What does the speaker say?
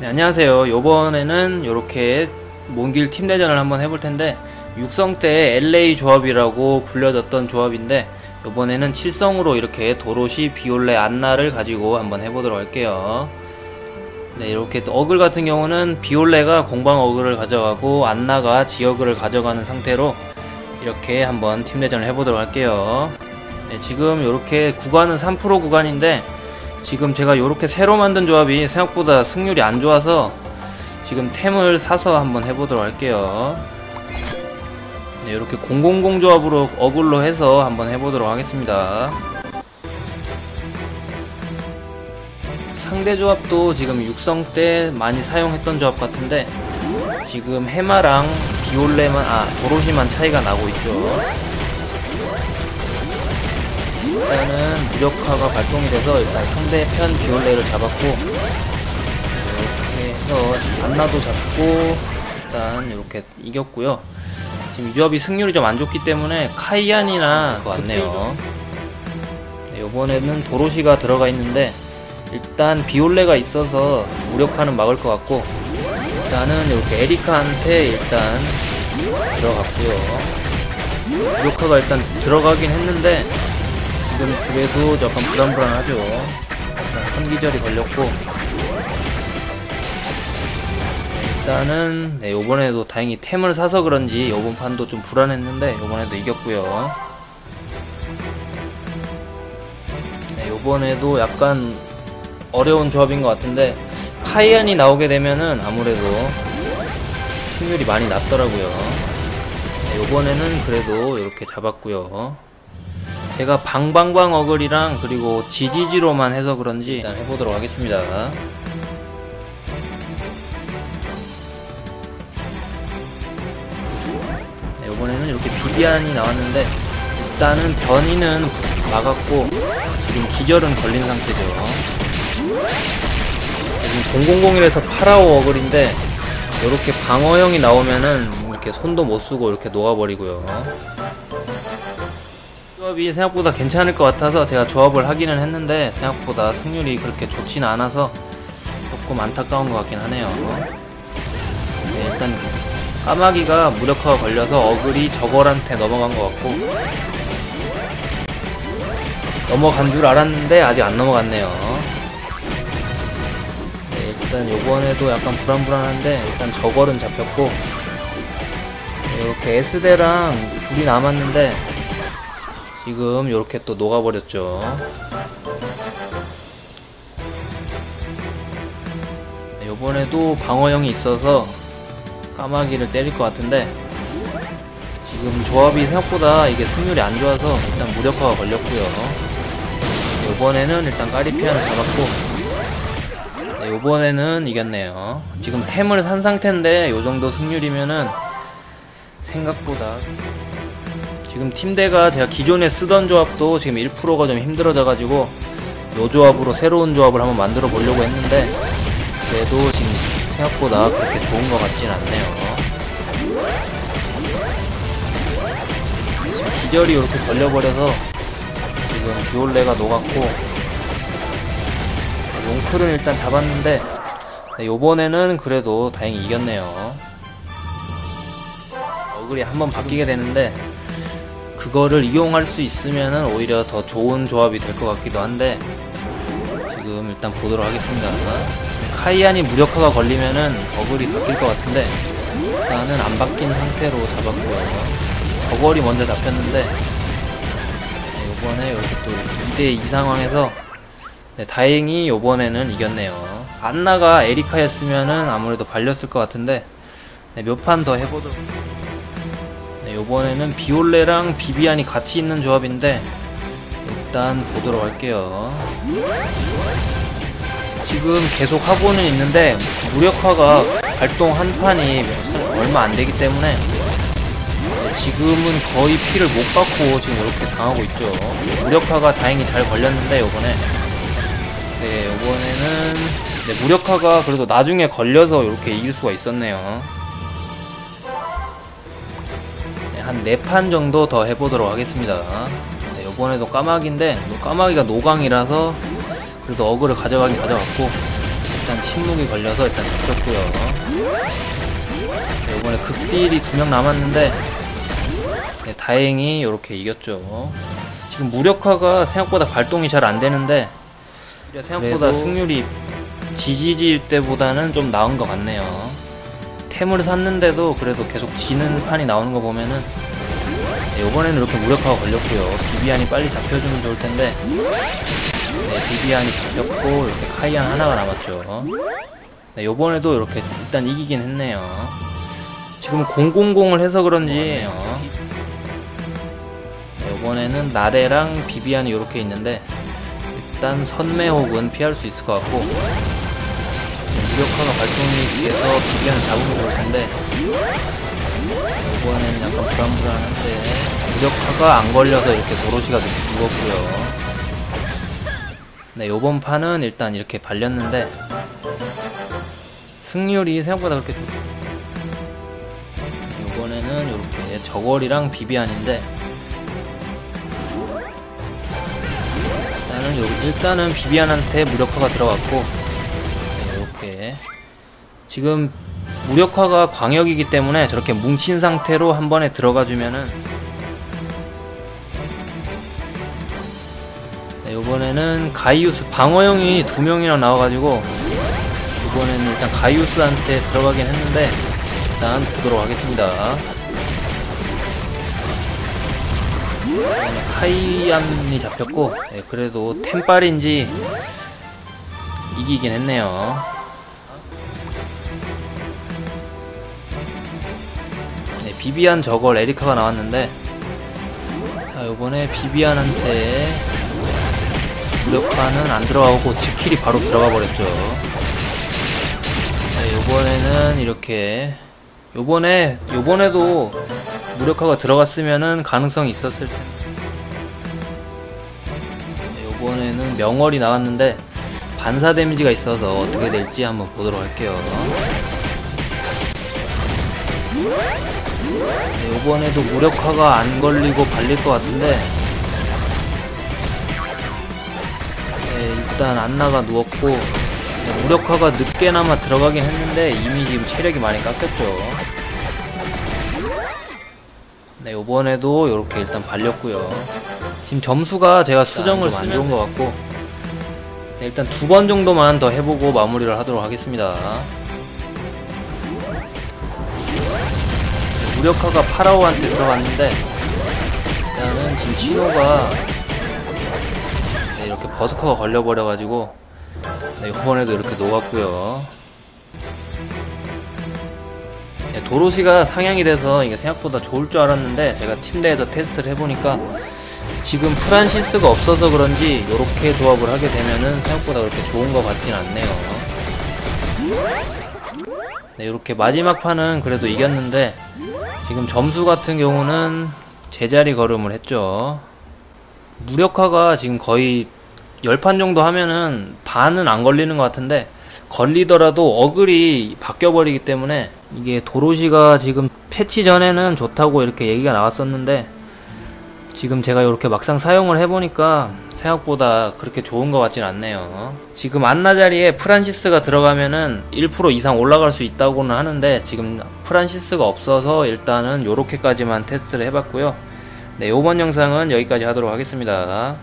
네, 안녕하세요. 요번에는 이렇게 몬길 팀 대전을 한번 해볼 텐데 육성 때 LA 조합이라고 불려졌던 조합인데 요번에는 7성으로 이렇게 도로시 비올레 안나를 가지고 한번 해보도록 할게요. 네, 이렇게 또 어글 같은 경우는 비올레가 공방 어글을 가져가고 안나가 지어글을 가져가는 상태로 이렇게 한번 팀 대전을 해보도록 할게요. 네, 지금 이렇게 구간은 3% 구간인데 지금 제가 이렇게 새로 만든 조합이 생각보다 승률이 안 좋아서 지금 템을 사서 한번 해보도록 할게요. 네, 이렇게 000 조합으로 어글로 해서 한번 해보도록 하겠습니다. 상대 조합도 지금 육성 때 많이 사용했던 조합 같은데 지금 해마랑 비올레만 아 도로시만 차이가 나고 있죠. 일단은 무력화가 발동이 돼서 일단 상대편 비올레를 잡았고 이렇게 해서 안나도 잡고 일단 이렇게 이겼고요. 지금 이 조합이 승률이 좀 안 좋기 때문에 카이안이나 왔네요. 네, 이번에는 도로시가 들어가 있는데 일단 비올레가 있어서 무력화는 막을 것 같고 일단은 이렇게 에리카한테 일단 들어갔고요. 무력화가 일단 들어가긴 했는데 지금 그래도 약간 불안불안하죠. 일단 선기절이 걸렸고 일단은 네, 요번에도 다행히 템을 사서 그런지 요번 판도 좀 불안했는데 요번에도 이겼고요. 네, 요번에도 약간 어려운 조합인 것 같은데 카이안이 나오게 되면은 아무래도 승률이 많이 낮더라고요. 네, 요번에는 그래도 이렇게 잡았고요. 제가 방방방 어글이랑 그리고 지지지로만 해서 그런지 일단 해보도록 하겠습니다. 네, 이번에는 이렇게 비비안이 나왔는데 일단은 변이는 막았고 지금 기절은 걸린 상태죠. 지금 000에서 파라오 어글인데 이렇게 방어형이 나오면은 이렇게 손도 못 쓰고 이렇게 녹아버리고요. 조합이 생각보다 괜찮을 것 같아서 제가 조합을 하기는 했는데 생각보다 승률이 그렇게 좋지는 않아서 조금 안타까운 것 같긴 하네요. 네, 일단 까마귀가 무력화가 걸려서 어글이 저걸한테 넘어간 것 같고 넘어간 줄 알았는데 아직 안 넘어갔네요. 네, 일단 요번에도 약간 불안불안한데 일단 저걸은 잡혔고 네, 이렇게 S대랑 둘이 남았는데 지금 이렇게 또 녹아버렸죠. 네, 요번에도 방어형이 있어서 까마귀를 때릴 것 같은데 지금 조합이 생각보다 이게 승률이 안 좋아서 일단 무력화가 걸렸고요. 요번에는 일단 까리피아를 잡았고 네, 요번에는 이겼네요. 지금 템을 산 상태인데 요정도 승률이면은 생각보다 지금 팀대가 제가 기존에 쓰던 조합도 지금 1%가 좀 힘들어져가지고 요 조합으로 새로운 조합을 한번 만들어 보려고 했는데 그래도 지금 생각보다 그렇게 좋은 것 같진 않네요. 지금 기절이 이렇게 걸려버려서 지금 비올레가 녹았고 용클은 일단 잡았는데 네, 요번에는 그래도 다행히 이겼네요. 어글이 한번 바뀌게 되는데 그거를 이용할 수 있으면은 오히려 더 좋은 조합이 될 것 같기도 한데 지금 일단 보도록 하겠습니다. 카이안이 무력화가 걸리면은 어글이 바뀔 것 같은데 일단은 안 바뀐 상태로 잡았고요. 버걸이 먼저 잡혔는데 네, 요번에 여기 또 2대2 상황에서 네, 다행히 요번에는 이겼네요. 안나가 에리카였으면은 아무래도 발렸을 것 같은데 네, 몇판 더 해보도록 네, 요번에는 비올레랑 비비안이 같이 있는 조합인데 일단 보도록 할게요. 지금 계속 하고는 있는데 무력화가 발동 한 판이 얼마 안 되기 때문에 네, 지금은 거의 피를 못 받고 지금 이렇게 당하고 있죠. 무력화가 다행히 잘 걸렸는데 요번에 네 요번에는 네, 무력화가 그래도 나중에 걸려서 이렇게 이길 수가 있었네요. 한 4판 정도 더 해보도록 하겠습니다. 네, 요번에도 까마귀인데, 까마귀가 노강이라서, 그래도 어그를 가져가긴 가져갔고, 일단 침묵이 걸려서 일단 잡혔고요. 네, 이번에 극딜이 두 명 남았는데 네, 다행히 이렇게 이겼죠. 지금 무력화가 생각보다 발동이 잘 안 되는데 생각보다 승률이 지지지일 때보다는 좀 나은 것 같네요. 템을 샀는데도 그래도 계속 지는 판이 나오는 거 보면은 네, 이번에는 이렇게 무력화가 걸렸고요. 비비안이 빨리 잡혀주면 좋을 텐데 네, 비비안이 잡혔고 이렇게 카이안 하나가 남았죠. 네, 요번에도 이렇게 일단 이기긴 했네요. 지금 000을 해서 그런지 네, 요번에는 나레랑 비비안이 이렇게 있는데 일단 선매 혹은 피할 수 있을 것 같고 네, 무력화가 발동이 돼서 비비안을 잡으면 좋을 텐데 이번에는 약간 불안불안한데 무력화가 안 걸려서 이렇게 도로시가 죽었고요. 네, 요번 판은 일단 이렇게 발렸는데 승률이 생각보다 그렇게 좋죠. 네, 요번에는 이렇게 저걸이랑 비비안인데 일단은 요, 일단은 비비안한테 무력화가 들어갔고 지금 무력화가 광역이기 때문에 저렇게 뭉친 상태로 한 번에 들어가 주면은 네, 이번에는 가이우스 방어형이 두 명이나 나와가지고 이번에는 일단 가이우스한테 들어가긴 했는데 일단 보도록 하겠습니다. 이번에 카이안이 잡혔고 네, 그래도 템빨인지 이기긴 했네요. 비비안 저걸 에리카가 나왔는데 자 요번에 비비안한테 무력화는 안 들어가고 지킬이 바로 들어가 버렸죠. 네, 요번에는 이렇게 요번에 요번에도 무력화가 들어갔으면은 가능성이 있었을 텐데 네, 요번에는 명월이 나왔는데 반사 데미지가 있어서 어떻게 될지 한번 보도록 할게요 네, 요번에도 무력화가 안 걸리고 발릴 것 같은데. 네, 일단 안나가 누웠고 네, 무력화가 늦게나마 들어가긴 했는데 이미 지금 체력이 많이 깎였죠. 네 요번에도 이렇게 일단 발렸고요. 지금 점수가 제가 수정을 안 좋은 것 같고 네, 일단 두 번 정도만 더 해보고 마무리를 하도록 하겠습니다 무력화가 파라오한테 들어갔는데 일단은 지금 치노가 네, 이렇게 버스커가 걸려버려가지고 네, 이번에도 이렇게 녹았고요. 네, 도로시가 상향이 돼서 이게 생각보다 좋을 줄 알았는데 제가 팀내에서 테스트를 해보니까 지금 프란시스가 없어서 그런지 이렇게 조합을 하게 되면은 생각보다 그렇게 좋은 것 같진 않네요 네, 이렇게 마지막 판은 그래도 이겼는데 지금 점수 같은 경우는 제자리 걸음을 했죠. 무력화가 지금 거의 10판 정도 하면은 반은 안 걸리는 것 같은데 걸리더라도 어글이 바뀌어버리기 때문에 이게 도로시가 지금 패치 전에는 좋다고 이렇게 얘기가 나왔었는데 지금 제가 이렇게 막상 사용을 해보니까 생각보다 그렇게 좋은 것 같진 않네요. 지금 안나 자리에 프란시스가 들어가면은 1% 이상 올라갈 수 있다고는 하는데 지금 프란시스가 없어서 일단은 요렇게까지만 테스트를 해봤고요. 네, 이번 영상은 여기까지 하도록 하겠습니다.